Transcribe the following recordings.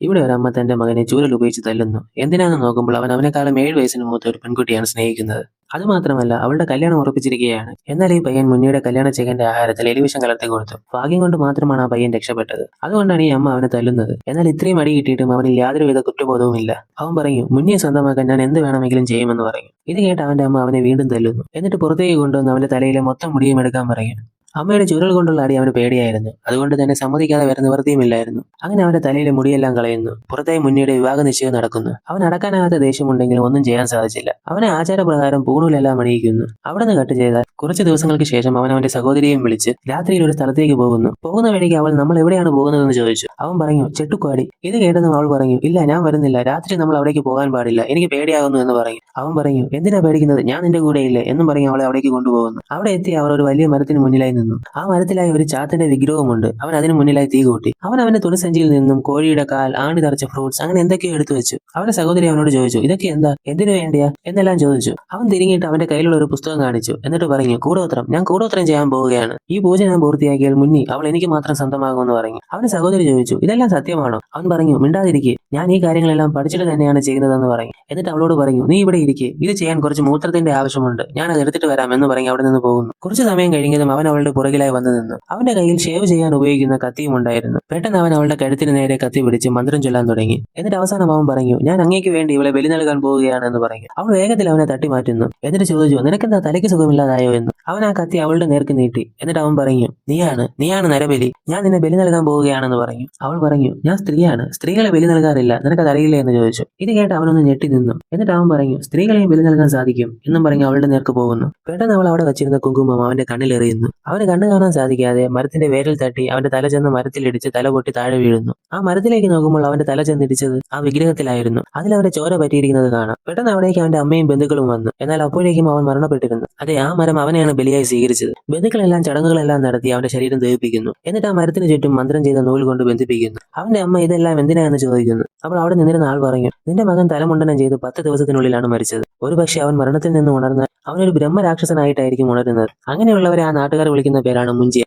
ഇവിടെ ഒരു അമ്മ തന്റെ മകനെ ചൂരൽ ഉപയോഗിച്ച് തല്ലുന്നു. എന്തിനാന്ന് നോക്കുമ്പോൾ അവൻ അവനെക്കാളും ഏഴ് വയസ്സിന് മൂത്ത ഒരു പെൺകുട്ടിയാണ് സ്നേഹിക്കുന്നത്. അതുമാത്രമല്ല അവളുടെ കല്യാണം ഉറപ്പിച്ചിരിക്കുകയാണ്. എന്നാൽ ഈ പയ്യൻ മുന്നിയുടെ കല്യാണ ചെക്കന്റെ ആഹാരത്തിൽ എലിവിഷം കലർത്തി കൊടുത്തു. ഭാഗ്യം കൊണ്ട് മാത്രമാണ് ആ പയ്യൻ രക്ഷപ്പെട്ടത്. അതുകൊണ്ടാണ് ഈ അമ്മ അവനെ തല്ലുന്നത്. എന്നാൽ ഇത്രയും അടി കിട്ടിയിട്ടും അവനിൽ യാതൊരുവിധ കുറ്റബോധവും ഇല്ല. അവൻ പറയും മുന്നിയെ സ്വന്തമാക്കാൻ ഞാൻ എന്ത് വേണമെങ്കിലും ചെയ്യുമെന്ന് പറയും. ഇത് കേട്ട് അവന്റെ അമ്മ അവനെ വീണ്ടും തല്ലുന്നു. എന്നിട്ട് പുറത്തേക്ക് കൊണ്ടുവന്ന് അവന്റെ തലയിലെ മൊത്തം മുടിയും എടുക്കാൻ പറയും അമ്മയുടെ ചുരുൾ കൊണ്ടുള്ള അടി അവന് പേടിയായിരുന്നു. അതുകൊണ്ട് തന്നെ സമ്മതിക്കാതെ വരുന്ന നിവൃത്തിയുമില്ലായിരുന്നു അങ്ങനെ അവന്റെ തലയിലെ മുടിയെല്ലാം കളയുന്നു. പുറത്തായി മുന്നിയുടെ വിവാഹ നിശ്ചയം നടക്കുന്നു. അവൻ അടക്കാനാകാത്ത ദേഷ്യമുണ്ടെങ്കിലും ഒന്നും ചെയ്യാൻ സാധിച്ചില്ല. അവനെ ആചാരപ്രകാരം പൂണൂലെല്ലാം അണിയിക്കുന്നു. അവിടെ നിന്ന് കട്ട് ചെയ്താൽ കുറച്ച് ദിവസങ്ങൾക്ക് ശേഷം അവൻ അവന്റെ സഹോദരിയെയും വിളിച്ച് രാത്രിയിൽ ഒരു സ്ഥലത്തേക്ക് പോകുന്നു. പോകുന്ന വഴിക്ക് അവൾ നമ്മൾ എവിടെയാണ് പോകുന്നതെന്ന് ചോദിച്ചു. അവൻ പറഞ്ഞു ചെട്ടുക്കാടി. ഇത് കേട്ടതും അവൾ പറഞ്ഞു ഇല്ല ഞാൻ വരുന്നില്ല. രാത്രി നമ്മൾ അവിടേക്ക് പോകാൻ പാടില്ല. എനിക്ക് പേടിയാകുന്നു എന്ന് പറഞ്ഞു. അവൻ പറഞ്ഞു എന്തിനാ പേടിക്കുന്നത്? ഞാൻ നിന്റെ കൂടെ ഇല്ലേ? എന്നും പറഞ്ഞു അവളെ അവിടേക്ക് കൊണ്ടുപോകുന്നു. അവിടെ എത്തി അവർ ഒരു വലിയ മരത്തിന് മുന്നിലായി നിന്നു. ആ മരത്തിലായി ഒരു ചാത്തന്റെ വിഗ്രഹമുണ്ട് അവൻ അതിനു മുന്നിലായി തീ കൂട്ടി. അവൻ അവന്റെ തുണിസഞ്ചിയിൽ നിന്നും കോഴിയുടെ കാൽ ആണി തറച്ച ഫ്രൂട്ട്സ് അങ്ങനെ എന്തൊക്കെയോ എടുത്തു വെച്ചു. അവന്റെ സഹോദരി അവനോട് ചോദിച്ചു ഇതൊക്കെ എന്താ? എന്തിനു വേണ്ടിയാ? എന്നെല്ലാം ചോദിച്ചു. അവൻ തിരിഞ്ഞിട്ട് അവന്റെ കയ്യിലുള്ള ഒരു പുസ്തകം കാണിച്ചു. എന്നിട്ട് പറഞ്ഞു കൂടോത്രം. ഞാൻ കൂടോത്രം ചെയ്യാൻ പോവുകയാണ്. ഈ പൂജ ഞാൻ പൂർത്തിയാക്കിയാൽ മുന്നി അവൾ എനിക്ക് മാത്രം സ്വന്തമാകുമെന്ന് പറഞ്ഞു. അവന്റെ സഹോദരി ചോദിച്ചു ഇതെല്ലാം സത്യമാണോ? അവൻ പറഞ്ഞു മിണ്ടാതിരിക്കെ. ഞാൻ ഈ കാര്യങ്ങളെല്ലാം പഠിച്ചിട്ട് തന്നെയാണ് ചെയ്യുന്നതെന്ന് പറഞ്ഞു. എന്നിട്ട് അവളോട് പറഞ്ഞു നീ ഇവിടെ ഇരിക്കേ. ഇത് ചെയ്യാൻ കുറച്ച് മൂത്രത്തിന്റെ ആവശ്യമുണ്ട്. ഞാൻ അത് എടുത്തിട്ട് വരാം എന്ന് പറഞ്ഞ് അവിടെ നിന്ന് പോകുന്നു. കുറച്ച് സമയം കഴിഞ്ഞതും അവൻ അവളുടെ പുറകിലായി വന്നു നിന്നു. അവന്റെ കയ്യിൽ ഷേവ് ചെയ്യാൻ ഉപയോഗിക്കുന്ന കത്തിയും ഉണ്ടായിരുന്നു. പെട്ടെന്ന് അവൻ അവളുടെ കഴുത്തിന് നേരെ കത്തി പിടിച്ച് മന്ത്രം ചൊല്ലാൻ തുടങ്ങി. എന്നിട്ട് അവസാനം അവൻ പറഞ്ഞു ഞാൻ അങ്ങേക്ക് വേണ്ടി ഇവളെ ബലി നൽകാൻ പോവുകയാണ് എന്ന് പറഞ്ഞു. അവൾ വേഗത്തിൽ അവനെ തട്ടി മാറ്റുന്നു എന്നിട്ട് ചോദിച്ചു നിനക്കെന്താ തലയ്ക്ക് സുഖമില്ലാതായോ എന്ന്. അവൻ ആ കത്തി അവളുടെ നേർക്ക് നീട്ടി. എന്നിട്ട് അവൻ പറഞ്ഞു നീയാണ് നീയാണ് നരബലി. ഞാൻ നിന്നെ ബലി നൽകാൻ പോവുകയാണെന്ന് പറഞ്ഞു. അവൾ പറഞ്ഞു ഞാൻ സ്ത്രീയാണ്. സ്ത്രീകളെ ബലി നൽകാറില്ല നിനക്ക് അറിയില്ല എന്ന് ചോദിച്ചു. ഇത് കേട്ട് അവനൊന്ന് ഞെട്ടി നിന്നു. എന്നിട്ട് അവൻ പറഞ്ഞു സ്ത്രീകളെയും ബലി നൽകാൻ സാധിക്കും എന്നും പറഞ്ഞു അവളുടെ നേർക്ക് പോകുന്നു. പെട്ടെന്ന് അവൾ അവിടെ വെച്ചിരുന്ന കുങ്കുമം അവന്റെ കണ്ണിൽ എറിയുന്നു അവന് കണ്ണു കാണാൻ സാധിക്കാതെ മരത്തിന്റെ വേരിൽ തട്ടി അവന്റെ തല ചെന്ന് മരത്തിലിടിച്ച് തല പൊട്ടി താഴെ വീഴുന്നു. ആ മരത്തിലേക്ക് നോക്കുമ്പോൾ അവന്റെ തല ചെന്നിടിച്ചത് ആ വിഗ്രഹത്തിലായിരുന്നു. അതിൽ അവന്റെ ചോര പറ്റിയിരിക്കുന്നത് കാണാം. പെട്ടെന്ന് അവിടേക്ക് അവന്റെ അമ്മയും ബന്ധുക്കളും വന്നു. എന്നാൽ അപ്പോഴേക്കും അവൻ മരണപ്പെട്ടിരുന്നു. അതെ ആ മരം അവനെയാണ് ബലിയായി സ്വീകരിച്ചത്. ബന്ധുക്കളെല്ലാം ചടങ്ങുകളെല്ലാം നടത്തി അവന്റെ ശരീരം ദഹിപ്പിക്കുന്നു. എന്നിട്ട് ആ മരത്തിന് ചുറ്റും മന്ത്രം ചെയ്ത നൂൽ കൊണ്ട് ബന്ധിപ്പിക്കുന്നു. അവന്റെ അമ്മ ഇതെല്ലാം എന്തിനാണെന്ന് ചോദിക്കുന്നു. അപ്പോൾ അവിടെ നിന്നിരുന്ന ആൾ പറഞ്ഞു നിന്റെ മകൻ തലമുണ്ടനം ചെയ്ത് പത്ത് ദിവസത്തിനുള്ളിലാണ് മരിച്ചത്. ഒരുപക്ഷെ അവൻ മരണത്തിൽ നിന്ന് ഉണർന്ന് അവനൊരു ബ്രഹ്മരാക്ഷസനായിട്ടായിരിക്കും ഉണരുന്നത്. അങ്ങനെയുള്ളവരെ ആ നാട്ടുകാർ വിളിക്കുന്ന പേരാണ് മുഞ്ചിയ.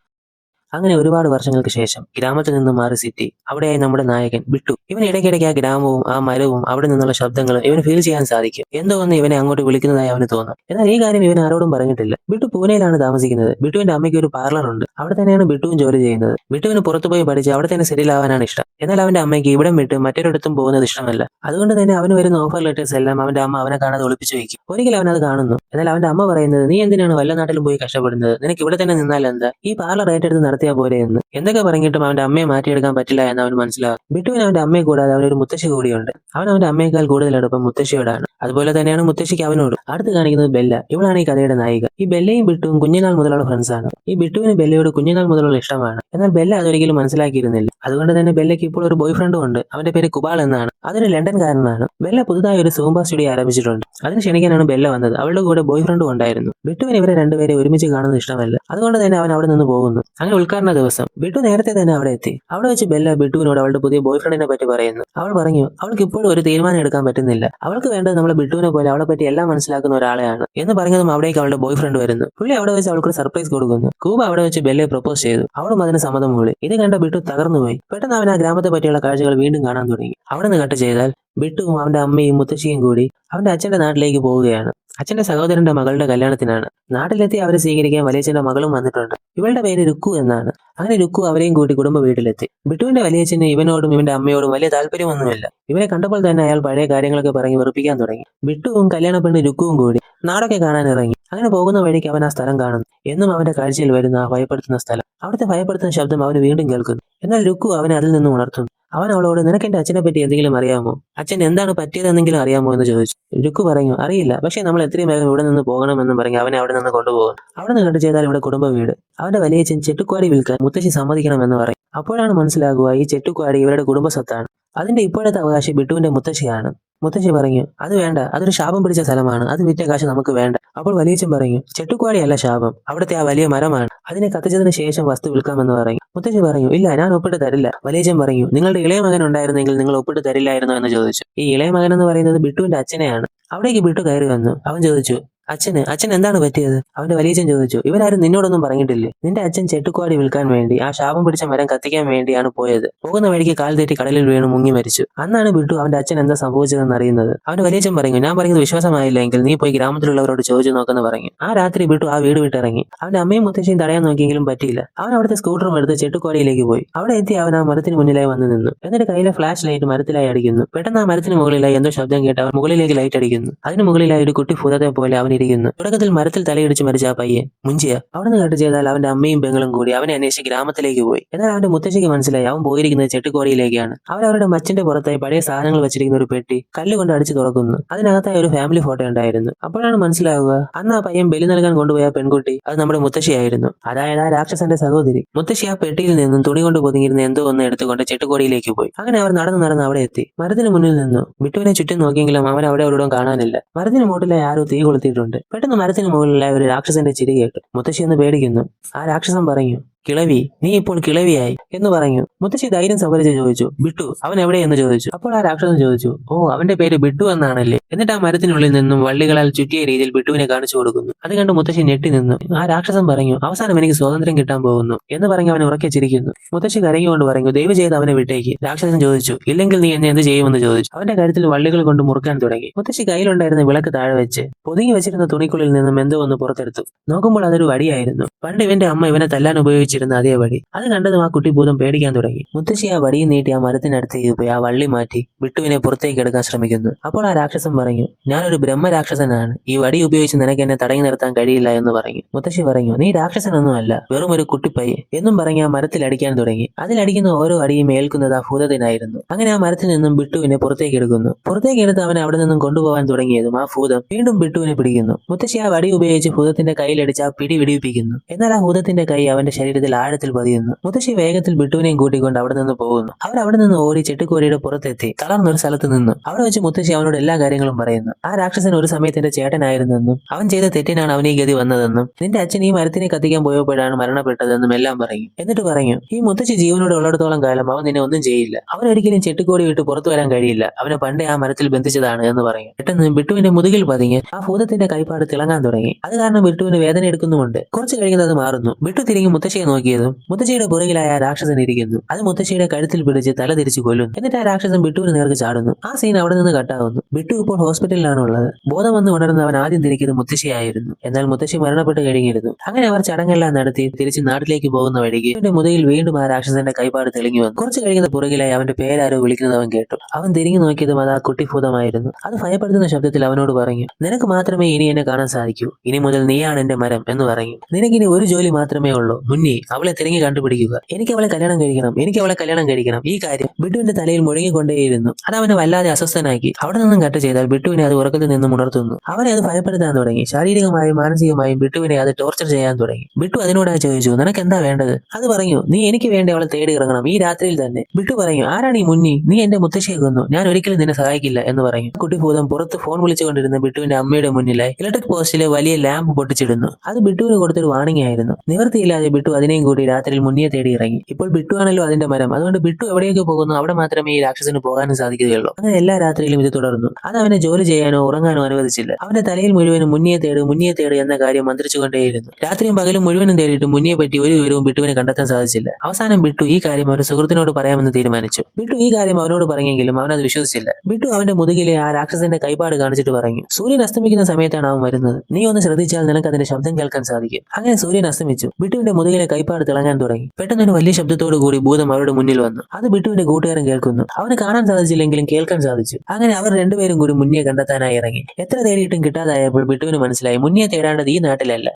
അങ്ങനെ ഒരുപാട് വർഷങ്ങൾക്ക് ശേഷം ഗ്രാമത്തിൽ നിന്ന് മാറി സിറ്റി അവിടെയായി നമ്മുടെ നായകൻ വിട്ടു ഇവൻ ഇടയ്ക്കിടയ്ക്ക് ആ ഗ്രാമവും ആ മരവും അവിടെ നിന്നുള്ള ശബ്ദങ്ങളും ഇവന് ഫീൽ ചെയ്യാൻ സാധിക്കും. എന്തോ ഒന്ന് ഇവനെ അങ്ങോട്ട് വിളിക്കുന്നതായി അവന് തോന്നും. എന്നാൽ ഈ കാര്യം ഇവൻ ആരോടും പറഞ്ഞിട്ടില്ല. ബിട്ടു പൂനെയിലാണ് താമസിക്കുന്നത്. ബിട്ടുവിന്റെ അമ്മയ്ക്ക് ഒരു പാർലർ ഉണ്ട്. അവിടെ തന്നെയാണ് ബിട്ടുവും ജോലി ചെയ്യുന്നത്. ബിട്ടുവിന് പുറത്തു പോയി പഠിച്ച് അവിടെ തന്നെ സെറ്റിൽ ആവാനാണ് ഇഷ്ടം. എന്നാൽ അവന്റെ അമ്മയ്ക്ക് ഇവിടം വിട്ട് മറ്റൊരിടത്തും പോകുന്നത് ഇഷ്ടമല്ല. അതുകൊണ്ട് തന്നെ അവന് വരുന്ന ഓഫർ ലെറ്റേഴ്സ് എല്ലാം അവന്റെ അമ്മ അവനെ കാണാതെ ഒളിപ്പിച്ചു വയ്ക്കും. ഒരിക്കലും അവനത് കാണുന്നു. എന്നാൽ അവന്റെ അമ്മ പറയുന്നത് നീ എന്തിനാണ് വല്ല നാട്ടിലും പോയി കഷ്ടപ്പെടുന്നത്? നിനക്ക് ഇവിടെ തന്നെ നിന്നാൽ എന്താ? ഈ പാർലർ ഏറ്റെടുത്ത് നടത്തിയാൽ പോലെ എന്ന്. എന്തൊക്കെ പറഞ്ഞിട്ടും അവന്റെ അമ്മയെ മാറ്റിയെടുക്കാൻ പറ്റില്ല എന്ന് അവൻ മനസ്സിലാകും ബിട്ടുവിന് അവന്റെ അമ്മയെ കൂടാതെ അവനൊരു മുത്തശ്ശി കൂടിയുണ്ട്. അവൻ അവന്റെ അമ്മയേക്കാൾ കൂടുതൽ അടുപ്പം മുത്തശ്ശിയോടാണ്. അതുപോലെ തന്നെയാണ് മുത്തശ്ശിക്ക് അവനോട്. അടുത്ത് കാണിക്കുന്നത് ബെല്ല. ഇവളാണ് ഈ കഥയുടെ നായിക. ഈ ബെല്ലയും ബിട്ടുവും കുഞ്ഞുനാൾ മുതലുള്ള ഫ്രണ്ട്സാണ് ഈ ബിട്ടുവിന് ബെല്ലയോട് കുഞ്ഞുനാൾ മുതലുള്ള ഇഷ്ടമാണ്. എന്നാൽ ബെല്ല അതൊരിക്കലും മനസ്സിലാക്കിയിരുന്നില്ല. അതുകൊണ്ട് തന്നെ ബെല്ലയ്ക്ക് ഇപ്പോൾ ഒരു ബോയ് ഫ്രണ്ടും ഉണ്ട്. അവന്റെ പേര് കുബാൾ എന്നാണ്. അതൊരു ലണ്ടൻകാരനാണ്. ബെല്ല പുതുതായി ഒരു സൂംബ സ്റ്റുഡിയോ ആരംഭിച്ചിട്ടുണ്ട്. അതിന് ക്ഷണിക്കാനാണ് ബെല്ല വന്നത്. അവളുടെ കൂടെ ബോയ് ഫ്രണ്ടും ഉണ്ടായിരുന്നു. ബിട്ടുവിന് ഇവരെ രണ്ടുപേരെ ഒരുമിച്ച് കാണുന്നത് ഇഷ്ടമല്ല. അതുകൊണ്ട് തന്നെ അവൻ അവിടെ നിന്ന് പോകുന്നു. അങ്ങനെ ഉദ്ഘാടന ദിവസം. ബിട്ടു നേരത്തെ തന്നെ അവിടെ എത്തി. അവിടെ വെച്ച് ബെല്ല ബിട്ടുവിനോട് അവളുടെ പുതിയ ബോയ് ഫ്രണ്ടിനെ പറ്റി പറയുന്നു. അവൾ പറഞ്ഞു അവൾക്ക് ഇപ്പോഴും ഒരു തീരുമാനം എടുക്കാൻ പറ്റുന്നില്ല. അവൾക്ക് വേണ്ടത് നമ്മളെ ബിട്ടുവിനെ പോലെ അവളെ പറ്റി എല്ലാം മനസ്സിലാക്കുന്ന ഒരാളെയാണ്. എന്ന് പറഞ്ഞതും അവിടേക്ക് അവളുടെ ബോയ് ഫ്രണ്ട് വരുന്നു. പുള്ളി അവിടെ വെച്ച് അവൾക്ക് സർപ്രൈസ് കൊടുക്കുന്നു. കൂബ അവിടെ വെച്ച് ബെല്ലെ പ്രപ്പോസ് ചെയ്തു. അവളും അതിന് സമ്മതം മൂളി. ഇത് കണ്ട ബിട്ടു തകർന്നുപോയി പെട്ടെന്ന് അവൻ ആ ഗ്രാമത്തെ പറ്റിയുള്ള കാഴ്ചകൾ വീണ്ടും കാണാൻ തുടങ്ങി. അവിടെ നിന്ന് കട്ട് ചെയ്താൽ ബിട്ടുവും അവന്റെ അമ്മയും മുത്തശ്ശിയും കൂടി അവന്റെ അച്ഛന്റെ നാട്ടിലേക്ക് പോവുകയാണ്. അച്ഛന്റെ സഹോദരന്റെ മകളുടെ കല്യാണത്തിനാണ്. നാട്ടിലെത്തി അവരെ സ്വീകരിക്കാൻ വലിയച്ഛന്റെ മകളും വന്നിട്ടുണ്ട്. ഇവളുടെ പേര് രുക്കു എന്നാണ്. അങ്ങനെ രുക്കു അവരെയും കൂട്ടി കുടുംബ വീട്ടിലെത്തി. ബിട്ടുവിന്റെ വലിയച്ഛന് ഇവനോടും ഇവന്റെ അമ്മയോടും വലിയ താല്പര്യമൊന്നുമില്ല. ഇവനെ കണ്ടപ്പോൾ തന്നെ അയാൾ പഴയ കാര്യങ്ങളൊക്കെ പറഞ്ഞ് വെറുപ്പിക്കാൻ തുടങ്ങി. ബിട്ടുവും കല്യാണ പെണ്ണ് രുക്കുവും കൂടി നാടൊക്കെ കാണാൻ ഇറങ്ങി. അങ്ങനെ പോകുന്ന വഴിക്ക് അവൻ ആ സ്ഥലം കാണുന്നു. എന്നും അവന്റെ കാഴ്ചയിൽ വരുന്ന ആ ഭയപ്പെടുത്തുന്ന സ്ഥലം. അവിടുത്തെ ഭയപ്പെടുത്തുന്ന ശബ്ദം അവന് വീണ്ടും കേൾക്കുന്നു. എന്നാൽ രുക്കു അവനെ അതിൽ നിന്ന് ഉണർത്തുന്നു. അവൻ അവളോട് നിനക്ക് എന്റെ അച്ഛനെ പറ്റി എന്തെങ്കിലും അറിയാമോ? അച്ഛൻ എന്താണ് പറ്റിയതെന്നെങ്കിലും അറിയാമോ? എന്ന് ചോദിച്ചു. രുക്കു പറഞ്ഞു അറിയില്ല. പക്ഷേ നമ്മൾ എത്രയും വേഗം ഇവിടെ നിന്ന് പോകണമെന്നും പറഞ്ഞു അവനെ അവിടെ നിന്ന് കൊണ്ടുപോകും അവിടെ നിന്ന് കണ്ടു ചെയ്താൽ ഇവിടെ കുടുംബ വീട്. അവന്റെ വലിയച്ഛൻ ചെട്ടുക്വാടി വിൽക്കാൻ മുത്തശ്ശി സമ്മതിക്കണമെന്ന് പറയും. അപ്പോഴാണ് മനസ്സിലാകുക ഈ ചെട്ടുക്വാടി ഇവരുടെ കുടുംബ സ്വത്താണ്. അതിന്റെ ഇപ്പോഴത്തെ അവകാശി ബിട്ടുവിന്റെ മുത്തശ്ശിയാണ്. മുത്തശ്ശി പറഞ്ഞു അത് വേണ്ട അതൊരു ശാപം പിടിച്ച സ്ഥലമാണ് അത് വിറ്റ കാശ് നമുക്ക് വേണ്ട. അപ്പോൾ വലിയച്ഛൻ പറഞ്ഞു ചെട്ടുക്വാടിയല്ല ശാപം അവിടുത്തെ ആ വലിയ മരമാണ് അതിനെ കത്തിച്ചതിന് ശേഷം വസ്തു വിൽക്കാമെന്ന് പറഞ്ഞു. മുത്തശ്ശി പറഞ്ഞു ഇല്ല ഞാൻ ഒപ്പിട്ട് തരില്ല. വലിയച്ഛൻ പറഞ്ഞു നിങ്ങളുടെ ഇളയ മകൻ ഉണ്ടായിരുന്നെങ്കിൽ നിങ്ങൾ ഒപ്പിട്ട് തരില്ലായിരുന്നു? എന്ന് ചോദിച്ചു. ഈ ഇളയ മകൻ എന്ന് പറയുന്നത് ബിട്ടുവിന്റെ അച്ഛനെയാണ്. അവിടേക്ക് ബിട്ടു കയറി വന്നു. അവൻ ചോദിച്ചു അച്ഛന് അച്ഛൻ എന്താണ് പറ്റിയത്? അവന്റെ വലിയച്ഛൻ ചോദിച്ചു. ഇവരാരും നിന്നോടൊന്നും പറഞ്ഞിട്ടില്ലേ? നിന്റെ അച്ഛൻ ചെട്ടുക്കുവാടി വിൽക്കാൻ വേണ്ടി ആ ശാപം പിടിച്ച മരം കത്തിക്കാൻ വേണ്ടിയാണ് പോയത്. പോകുന്ന വഴിക്ക് കാൽ തെറ്റി കടലിൽ വീണ് മുങ്ങി മരിച്ചു. അന്നാണ് ബിട്ടു അവന്റെ അച്ഛൻ എന്താ സംഭവിച്ചതെന്ന് അറിയുന്നത്. അവന്റെ വലിയച്ഛൻ പറഞ്ഞു ഞാൻ പറയുന്നത് വിശ്വാസമായില്ലെങ്കിൽ നീ പോയി ഗ്രാമത്തിലുള്ളവരോട് ചോദിച്ചു നോക്കെന്ന് പറഞ്ഞു. ആ രാത്രി ബിട്ടു ആ വീട് വിട്ടിറങ്ങി. അവന്റെ അമ്മയും മുത്തശ്ശിയും തടയാൻ നോക്കിയെങ്കിലും പറ്റിയില്ല. അവൻ അവിടുത്തെ സ്കൂട്ടറും എടുത്ത് ചെട്ടുക്കോടിയിലേക്ക് പോയി. അവിടെ എത്തി അവൻ ആ മരത്തിന് മുന്നിലായി വന്നു നിന്നു. എന്നിട്ട് കയ്യിലെ ഫ്ലാഷ് ലൈറ്റ് മരത്തിലായി അടിക്കുന്നു. പെട്ടെന്ന് ആ മരത്തിന് മുകളിലായി എന്തോ ശബ്ദം കേട്ട് അവൻ മുകളിലേക്ക് ലൈറ്റ് അടിക്കുന്നു. അതിന് മുകളിലായി ഒരു കുട്ടി ഭൂതത്തെ പോലെ അവൻ ഇരിക്കുന്നു തുടക്കത്തിൽ മരത്തിൽ തലയിടിച്ച് മരിച്ച ആ പയ്യൻ മുഞ്ചിയ അവിടുന്ന് കട്ട് ചെയ്താൽ അവന്റെ അമ്മയും പെങ്ങളും കൂടി അവനെ അന്വേഷിച്ച് ഗ്രാമത്തിലേക്ക് പോയി. എന്നാൽ അവന്റെ മുത്തശ്ശിക്ക് മനസ്സിലായി അവൻ പോയിരിക്കുന്നത് ചെട്ടുകോറിയിലേക്കാണ് അവരവരുടെ മച്ചിന്റെ പുറത്തായി പഴയ സാധനങ്ങൾ വെച്ചിരിക്കുന്ന ഒരു പെട്ടി കല്ലുകൊണ്ട് അടിച്ചു തുറക്കുന്നു. അതിനകത്തായി ഒരു ഫാമിലി ഫോട്ടോ ഉണ്ടായിരുന്നു. അപ്പോഴാണ് മനസ്സിലാവുക അന്ന് ആ പയ്യൻ ബലി നൽകാൻ കൊണ്ടുപോയ പെൺകുട്ടി അത് നമ്മുടെ മുത്തശ്ശിയായിരുന്നു. അതായത് ആ രാക്ഷസന്റെ സഹോദരി. മുത്തശ്ശി ആ പെട്ടിയിൽ നിന്നും തുണി കൊണ്ട് പൊതിഞ്ഞിരുന്ന എന്തോ ഒന്ന് എടുത്തുകൊണ്ട് ചെട്ടുകോടിയിലേക്ക് പോയി. അങ്ങനെ അവർ നടന്ന് നടന്ന് അവിടെ എത്തി. മരത്തിന് മുന്നിൽ നിന്നു. ബിട്ടുവിനെ ചുറ്റും നോക്കിയെങ്കിലും അവൻ അവിടെ ഒരിടം കാണാനില്ല. മരത്തിന് മുകളിലായി ആരോ തീ കൊളുത്തിയിട്ടുണ്ട്. പെട്ടെന്ന് മരത്തിന് മുകളിലായി ഒരു രാക്ഷസന്റെ ചിരി കേട്ടു. മുത്തശ്ശി ഒന്ന് പേടിക്കുന്നു. ആ രാക്ഷസൻ പറഞ്ഞു കിളവി നീ ഇപ്പോൾ കിളവിയായി എന്ന് പറഞ്ഞു. മുത്തശ്ശി ധൈര്യം സംഭരിച്ച് ചോദിച്ചു ബിട്ടു അവൻ എവിടെയെന്ന് ചോദിച്ചു? അപ്പോൾ ആ രാക്ഷസൻ ചോദിച്ചു ഓ അവന്റെ പേര് ബിട്ടു എന്നാണല്ലേ? എന്നിട്ട് ആ മരത്തിനുള്ളിൽ നിന്നും വള്ളികളാൽ ചുറ്റിയ രീതിയിൽ ബിട്ടുവിനെ കാണിച്ചു കൊടുക്കുന്നു. അത് കണ്ട് മുത്തശ്ശി ഞെട്ടി നിന്നു. ആ രാക്ഷസൻ പറഞ്ഞു അവസാനം എനിക്ക് സ്വാതന്ത്ര്യം കിട്ടാൻ പോകുന്നു എന്ന് പറഞ്ഞ് അവൻ ഉറക്കെ ചിരിക്കുന്നു. മുത്തശ്ശി കരഞ്ഞുകൊണ്ട് പറഞ്ഞു ദയവ് ചെയ്ത് അവനെ വിട്ടേക്ക്. രാക്ഷസൻ ചോദിച്ചു ഇല്ലെങ്കിൽ നീ എന്നെ എന്ത് ചെയ്യുമെന്ന് ചോദിച്ചു? അവന്റെ കരുത്തിൽ വള്ളികൾ കൊണ്ട് മുറുക്കാൻ തുടങ്ങി. മുത്തശ്ശി കയ്യിലുണ്ടായിരുന്ന വിളക്ക് താഴെ വെച്ച് പൊതുങ്ങി വെച്ചിരുന്ന തുണിക്കുള്ളിൽ നിന്നും എന്തോ ഒന്ന് പുറത്തെടുത്തു. നോക്കുമ്പോൾ അതൊരു വടിയായിരുന്നു. പണ്ട് ഇവന്റെ അമ്മ ഇവനെ തല്ലാൻ ഉപയോഗിച്ചിരുന്ന അതേ വടി അത് കണ്ടതും ആ കുട്ടി ഭൂതം പേടിക്കാൻ തുടങ്ങി. മുത്തശ്ശി ആ വടിയും നീട്ടി ആ മരത്തിനടുത്തേക്ക് പോയി ആ വള്ളി മാറ്റി വിട്ടുവിനെ പുറത്തേക്ക് എടുക്കാൻ ശ്രമിക്കുന്നു. അപ്പോൾ ആ രാക്ഷസൻ പറഞ്ഞു ഞാനൊരു ബ്രഹ്മരാക്ഷസനാണ്. ഈ വടി ഉപയോഗിച്ച് നിനക്ക് എന്നെ തടഞ്ഞു നിർത്താൻ കഴിയില്ല എന്ന് പറഞ്ഞു. മുത്തശ്ശി പറഞ്ഞു നീ രാക്ഷസനൊന്നും അല്ല. വെറും ഒരു കുട്ടിപ്പയ്യെ എന്നും പറഞ്ഞ് ആ മരത്തിൽ അടിക്കാൻ തുടങ്ങി. അതിലടിക്കുന്ന ഓരോ അടിയും ഏൽക്കുന്നത് ആ ഭൂതത്തിനായിരുന്നു. അങ്ങനെ ആ മരത്തിൽ നിന്നും ബിട്ടുവിനെ പുറത്തേക്ക് എടുക്കുന്നു. പുറത്തേക്ക് എടുത്ത് അവനെ അവിടെ നിന്നും കൊണ്ടുപോകാൻ തുടങ്ങിയതും ആ ഭൂതം വീണ്ടും ബിട്ടുവിനെ പിടിക്കുന്നു. മുത്തശ്ശി ആ വടി ഉപയോഗിച്ച് ഭൂതത്തിന്റെ കയ്യിലടിച്ച് ആ പിടി വിടിവിപ്പിക്കുന്നു. എന്നാൽ ആ ഭൂതത്തിന്റെ കൈ അവന്റെ ശരീരത്തിൽ ആഴത്തിൽ പതിയുന്നു. മുത്തശ്ശി വേഗത്തിൽ ബിട്ടുവിനെയും കൂട്ടിക്കൊണ്ട് അവിടെ നിന്ന് പോകുന്നു. അവർ അവിടെ നിന്ന് ഓടി ചെട്ടിക്കോരിയുടെ പുറത്തെത്തി. തളർന്നൊരു സ്ഥലത്ത് നിന്നു. അവിടെ വെച്ച് മുത്തശ്ശി അവനോട് എല്ലാ കാര്യങ്ങളും പറയുന്നു. ആ രാക്ഷസൻ ഒരു സമയത്തിന്റെ ചേട്ടനായിരുന്നെന്നും അവൻ ചെയ്ത തെറ്റിനാണ് അവൻ ഈ ഗതി വന്നതെന്നും നിന്റെ അച്ഛൻ ഈ മരത്തിനെ കത്തിക്കാൻ പോയപ്പോഴാണ് മരണപ്പെട്ടതെന്നും എല്ലാം പറയും. എന്നിട്ട് പറഞ്ഞു ഈ മുത്തശ്ശി ജീവനോട് ഉള്ളിടത്തോളം കാലം അവൻ നിന്നെ ഒന്നും ചെയ്യില്ല. അവൻ ഒരിക്കലും ചെട്ടിക്കോടി വിട്ട് പുറത്തു വരാൻ കഴിയില്ല. അവനെ പണ്ടേ ആ മരത്തിൽ ബന്ധിച്ചതാണ് എന്ന് പറയും. പെട്ടെന്ന് ബിട്ടുവിന്റെ മുതുകിൽ പതിഞ്ഞ് ആ ഭൂതത്തിന്റെ കൈപ്പാട് തിളങ്ങാൻ തുടങ്ങി. അത് കാരണം ബിട്ടുവിന് വേദന എടുക്കുന്നുമുണ്ട്. കുറച്ച് കഴിയുന്നത് മാറുന്നു. ബിട്ടു തിരിഞ്ഞ് മുത്തശ്ശിയെ നോക്കിയതും മുത്തശ്ശിയുടെ പുറകിലായ രാക്ഷസൻ ഇരിക്കുന്നു. അത് മുത്തശ്ശിയുടെ കഴുത്തിൽ പിടിച്ച് തല തിരിച്ചു കൊല്ലുന്നു എന്നിട്ട് ആ രാക്ഷസൻ ബിട്ടുവിന് നേർക്ക് ചാടുന്നു. ആ സീൻ അവിടെ നിന്ന് കട്ടാവുന്നു ബിട്ടു ഇപ്പോൾ ഹോസ്പിറ്റലിലാണ് ഉള്ളത്. ബോധം വന്ന് ഉണർന്ന് അവൻ ആദ്യം തിരിക്കുന്നത് മുത്തശ്ശിയായിരുന്നു. എന്നാൽ മുത്തശ്ശി മരണപ്പെട്ട് കഴിഞ്ഞിരുന്നു. അങ്ങനെ അവർ ചടങ്ങെല്ലാം നടത്തി തിരിച്ച് നാട്ടിലേക്ക് പോകുന്ന വഴിക്ക് അവന്റെ മുതയിൽ വീണ്ടും ആ രാക്ഷസന്റെ കൈപാട് തെളിഞ്ഞു വന്നു. കുറച്ച് കഴിയുന്ന പുറകിലായി അവന്റെ പേരാരോ വിളിക്കുന്നത് അവൻ കേട്ടു. അവൻ തിരിഞ്ഞു നോക്കിയതും അത് ആ കുട്ടിഭൂതമായിരുന്നു. അത് ഭയപ്പെടുത്തുന്ന ശബ്ദത്തിൽ അവനോട് പറഞ്ഞു നിനക്ക് മാത്രമേ ഇനി എന്നെ കാണാൻ സാധിക്കൂ. ഇനി മുതൽ നീയാണ് എന്റെ മരം എന്ന് പറഞ്ഞു. നിനക്കിനി ഒരു ജോലി മാത്രമേ ഉള്ളൂ. മുന്നേ അവളെ തിരങ്ങി കണ്ടുപിടിക്കുക. എനിക്ക് അവളെ കല്യാണം കഴിക്കണം. എനിക്ക് അവളെ കല്യാണം കഴിക്കണം. ഈ കാര്യം ബിട്ടുവിന്റെ തലയിൽ മുഴങ്ങിക്കൊണ്ടേയിരുന്നു. അത് അവനെ വല്ലാതെ അസ്വസ്ഥനാക്കി. അവിടെ നിന്നും കട്ട് ചെയ്താൽ ബിട്ടുവിനെ അത് ഉറക്കത്തിൽ നിന്നും ഉണർത്തുന്നു. അവനെ അത് ഭയപ്പെടുത്താൻ തുടങ്ങി. ശാരീരികമായും മാനസികമായും ബിട്ടുവിനെ അത് ടോർച്ചർ ചെയ്യാൻ തുടങ്ങി. ബിട്ടു അതിനോടായി ചോദിച്ചു നിനക്ക് എന്താ വേണ്ടത്? അത് പറഞ്ഞു നീ എനിക്ക് വേണ്ടി അവളെ തേടി ഇറങ്ങണം. ഈ രാത്രിയിൽ തന്നെ. ബിട്ടു പറഞ്ഞു ആരാണ് ഈ മുന്നി? നീ എന്റെ മുത്തശ്ശിയെ കൊന്നു. ഞാൻ ഒരിക്കലും നിന്നെ സഹായിക്കില്ല എന്ന് പറഞ്ഞു. കുട്ടി ഭൂതം പുറത്ത് ഫോൺ വിളിച്ചുകൊണ്ടിരുന്ന ബിട്ടുവിന്റെ അമ്മയുടെ മുന്നിലായി ഇലക്ട്രിക് പോസ്റ്റിലെ വലിയ ലാമ്പ് പൊട്ടിച്ചിടുന്നു. അത് ബിട്ടുവിന് കൊടുത്തൊരു വാണിംഗ് ആയിരുന്നു. നിവൃത്തിയില്ലാതെ ബിട്ടു അതിനെയും കൂടി രാത്രിയിൽ മുന്നിയെ തേടി ഇറങ്ങി. ഇപ്പോൾ ബിട്ടു ആണല്ലോ അതിന്റെ മരം. അതുകൊണ്ട് ബിട്ടു എവിടെയൊക്കെ പോകുന്നു അവിടെ മാത്രമേ ഈ രാക്ഷസന് പോകാനും സാധിക്കുകയുള്ളൂ. അങ്ങനെ എല്ലാ രാത്രിയിലും ഇത് തുടർന്നു. അത് അവനെ ജോലി ചെയ്യാനോ ഉറങ്ങാനോ അനുവദിച്ചില്ല. അവന്റെ തലയിൽ മുഴുവനും മുന്നിയെ തേട് മുന്നിയെ തേട് എന്ന കാര്യം മന്ത്രിച്ചുകൊണ്ടേയിരുന്നു. രാത്രിയും പകലും മുഴുവനും തേടിയിട്ട് മുന്നിയെ പറ്റി ഒരു വിവരവും ബിട്ടുവിനെ കണ്ടെത്താൻ സാധിച്ചില്ല. അവസാനം ബിട്ടു ഈ കാര്യം അവരുടെ സുഹൃത്തിനോട് പറയാമെന്ന് തീരുമാനിച്ചു. ബിട്ടു ഈ കാര്യം അവനോട് പറഞ്ഞെങ്കിലും അവൻ അത് വിശ്വസിച്ചില്ല. ബിട്ടു അവന്റെ മുതുകിലെ ആ രാക്ഷസന്റെ കൈപാട് കാണിച്ചിട്ട് പറഞ്ഞു സൂര്യൻ അസ്തമിക്കുന്ന സമയത്താണ് അവൻ വരുന്നത്. നീ ഒന്ന് ശ്രദ്ധിച്ചാൽ നിനക്ക് അതിന്റെ ശബ്ദം കേൾക്കാൻ സാധിക്കും. അങ്ങനെ സൂര്യൻ അസ്തമിച്ചു. ബിട്ടുവിന്റെ മുതുകിലെ കൈപ്പാട് തിളങ്ങാൻ തുടങ്ങി. പെട്ടെന്ന് ഒരു വലിയ ശബ്ദത്തോടു കൂടി ഭൂതം അവരുടെ മുന്നിൽ വന്നു. അത് ബിട്ടുവിന്റെ കൂട്ടുകാരൻ കേൾക്കുന്നു. അവന് കാണാൻ സാധിച്ചില്ലെങ്കിലും കേൾക്കാൻ സാധിച്ചു. അങ്ങനെ അവർ രണ്ടുപേരും കൂടി മുന്നേ കണ്ടെത്താനായി ഇറങ്ങി. എത്ര തേടിയിട്ടും കിട്ടാതായപ്പോൾ ബിട്ടുവിന് മനസ്സിലായി. മുന്നേ തേടേണ്ടത് ഈ നാട്ടിലല്ല.